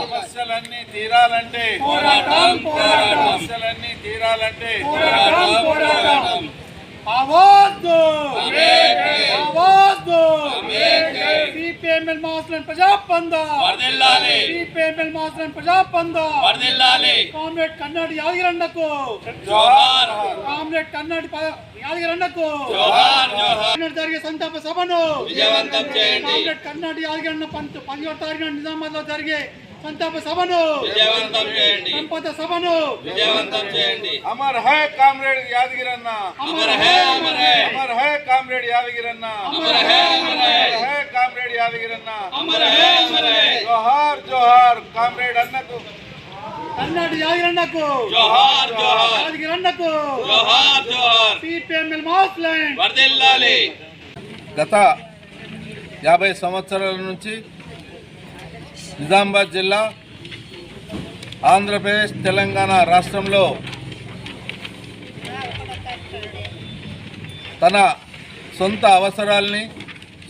సమస్యలన్నీ తీరాలంటే. సమస్యలన్నీ తీరాలంటే. పోరాటం పోరాటం. సిపిఎంఎల్ మాస్టర్ ప్రజా పంద సిపిఎంఎల్ మాస్టర్ ప్రజా పంద కామ్రేడ్ కన్నాడి యాదగిరన్నకు జోహార్. కామ్రేడ్ కన్నాడి యాదగిరన్నకు జోహార్ జోహార్. నిన్నటి జరిగే సంతాప సభను? విజయవంతం చేయండి. కామ్రేడ్ కన్నాడి యాదగిరన్న పంత పదిహేడు తారీఖున నిజామాబాద్లో జరిగే సంతాప సభను? విజయవంతం చేయండి. సంపద సభను? విజయవంతం చేయండి. అమర్ హై కామ్రేడ్ యాదగిరన్న. అమర్ హే అమర్ హే. అమర్ హై కామ్రేడ్ యాదగిరన్న. అమర్ హై. అమర్ హే జోహార్ జోహార్ కామ్రేడ్ అన్నకు. కన్నాడి యాదగిరన్నకు. జోహార్ జోహార్. యాదగిరన్నకు. జోహార్ జోహార్. CPML mass line. వర్ధిల్లాలి గత యాభై సంవత్సరాల నుంచి నిజామాబాద్ జిల్లా ఆంధ్రప్రదేశ్ తెలంగాణ రాష్ట్రంలో తన సొంత అవసరాల్ని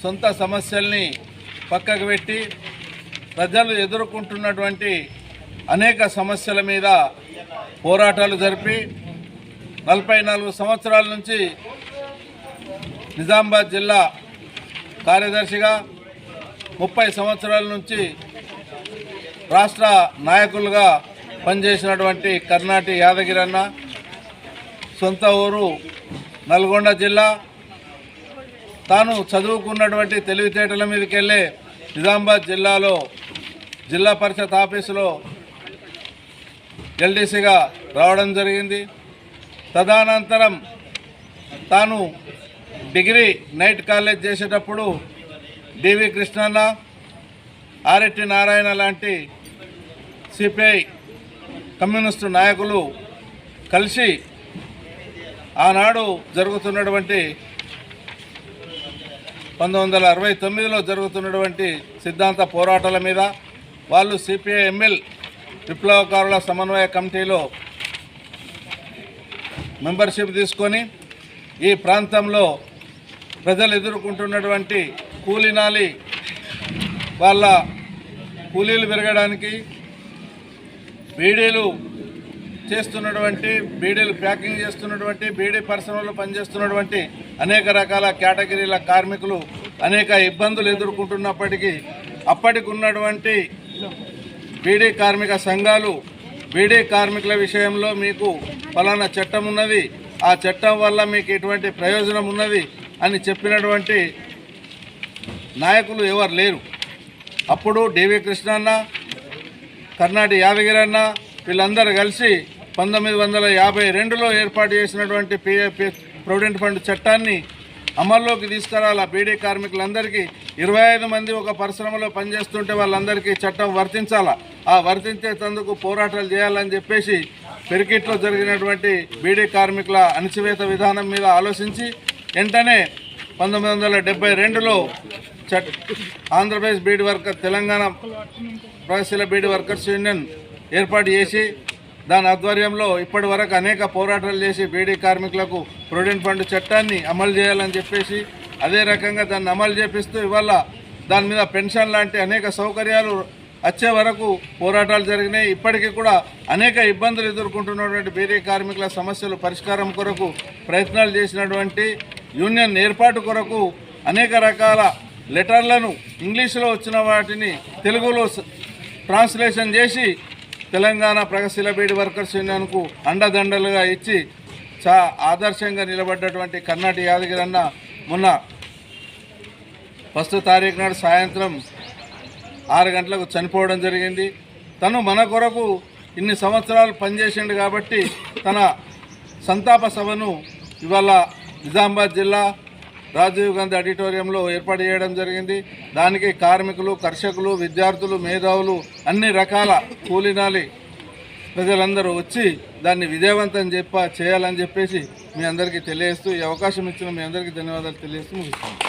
సొంత సమస్యల్ని పక్కకు పెట్టి ప్రజలు ఎదుర్కొంటున్నటువంటి అనేక సమస్యల మీద పోరాటాలు జరిపి నలభై నాలుగు సంవత్సరాల నుంచి నిజామాబాద్ జిల్లా కార్యదర్శిగా ముప్పై సంవత్సరాల నుంచి రాష్ట్ర నాయకులుగా పనిచేసినటువంటి కర్ణాటి యాదగిరన్న సొంత ఊరు నల్గొండ జిల్లా తాను చదువుకున్నటువంటి తెలివితేటల మీదకి వెళ్ళే నిజామాబాద్ జిల్లాలో జిల్లా పరిషత్ ఆఫీసులో ఎల్డీసీగా రావడం జరిగింది. తదనంతరం తాను డిగ్రీ నైట్ కాలేజ్ చేసేటప్పుడు డివి కృష్ణన్న ఆరెట్టి నారాయణ లాంటి సిపిఐ కమ్యూనిస్టు నాయకులు కలిసి ఆనాడు జరుగుతున్నటువంటి పంతొమ్మిది వందల అరవై తొమ్మిదిలో జరుగుతున్నటువంటి సిద్ధాంత పోరాటాల మీద వాళ్ళు సిపిఐ ఎంఎల్ విప్లవకారుల సమన్వయ కమిటీలో మెంబర్షిప్ తీసుకొని ఈ ప్రాంతంలో ప్రజలు ఎదుర్కొంటున్నటువంటి కూలినాలి వాళ్ళ కూలీలు పెరగడానికి బీడీలు చేస్తున్నటువంటి బీడీలు ప్యాకింగ్ చేస్తున్నటువంటి బీడీ పరిశ్రమలో పనిచేస్తున్నటువంటి అనేక రకాల కేటగిరీల కార్మికులు అనేక ఇబ్బందులు ఎదుర్కొంటున్నప్పటికీ అప్పటికి ఉన్నటువంటి బీడీ కార్మిక సంఘాలు బీడీ కార్మికుల విషయంలో మీకు ఫలానా చట్టం ఉన్నది ఆ చట్టం వల్ల మీకు ఇటువంటి ప్రయోజనం ఉన్నది అని చెప్పినటువంటి నాయకులు ఎవరు లేరు. అప్పుడు డివి కృష్ణన్న కర్ణాటి యాదగిరన్న వీళ్ళందరూ కలిసి పంతొమ్మిది వందల యాభై రెండులో ఏర్పాటు చేసినటువంటి పిఎఫ్ ప్రొవిడెంట్ ఫండ్ చట్టాన్ని అమల్లోకి తీసుకురాల బీడీ కార్మికులందరికీ ఇరవై ఐదు మంది ఒక పరిశ్రమలో పనిచేస్తుంటే వాళ్ళందరికీ చట్టం వర్తించాలా? ఆ వర్తించే తందుకు పోరాటాలు చేయాలని చెప్పేసి పెరికిట్లో జరిగినటువంటి బీడీ కార్మికుల అణచివేత విధానం మీద ఆలోచించి వెంటనే పంతొమ్మిది వందల డెబ్బై రెండులో చట్ ఆంధ్రప్రదేశ్ బీడీ వర్కర్ తెలంగాణ ప్రగతిశీల బీడీ వర్కర్స్ యూనియన్ ఏర్పాటు చేసి దాని ఆధ్వర్యంలో ఇప్పటి వరకు అనేక పోరాటాలు చేసి బీడీ కార్మికులకు ప్రొవిడెంట్ ఫండ్ చట్టాన్ని అమలు చేయాలని చెప్పేసి అదే రకంగా దాన్ని అమలు చేపిస్తూ ఇవాళ దాని మీద పెన్షన్ లాంటి అనేక సౌకర్యాలు వచ్చే వరకు పోరాటాలు జరిగినాయి. ఇప్పటికీ కూడా అనేక ఇబ్బందులు ఎదుర్కొంటున్నటువంటి బీడీ కార్మికుల సమస్యలు పరిష్కారం కొరకు ప్రయత్నాలు చేసినటువంటి యూనియన్ ఏర్పాటు కొరకు అనేక రకాల లెటర్లను ఇంగ్లీషులో వచ్చిన వాటిని తెలుగులో ట్రాన్స్లేషన్ చేసి తెలంగాణ ప్రగతిశీల వర్కర్స్ యూనియన్కు అండదండలుగా ఇచ్చి చా ఆదర్శంగా నిలబడ్డటువంటి కర్ణాటి యాదగిరి అన్న మొన్న ఫస్ట్ తారీఖు నాడు సాయంత్రం ఆరు గంటలకు చనిపోవడం జరిగింది. తను మన కొరకు ఇన్ని సంవత్సరాలు పనిచేసిండు కాబట్టి తన సంతాప సభను ఇవాళ నిజామాబాద్ జిల్లా రాజీవ్ గాంధీ ఆడిటోరియంలో ఏర్పాటు చేయడం జరిగింది. దానికి కార్మికులు కర్షకులు విద్యార్థులు మేధావులు అన్ని రకాల కూలినాలి ప్రజలందరూ వచ్చి దాన్ని విజయవంతం చెప్ప చేయాలని చెప్పేసి మీ అందరికీ తెలియజేస్తూ ఈ అవకాశం ఇచ్చిన మీ అందరికీ ధన్యవాదాలు తెలియజేస్తూ ముగిస్తాను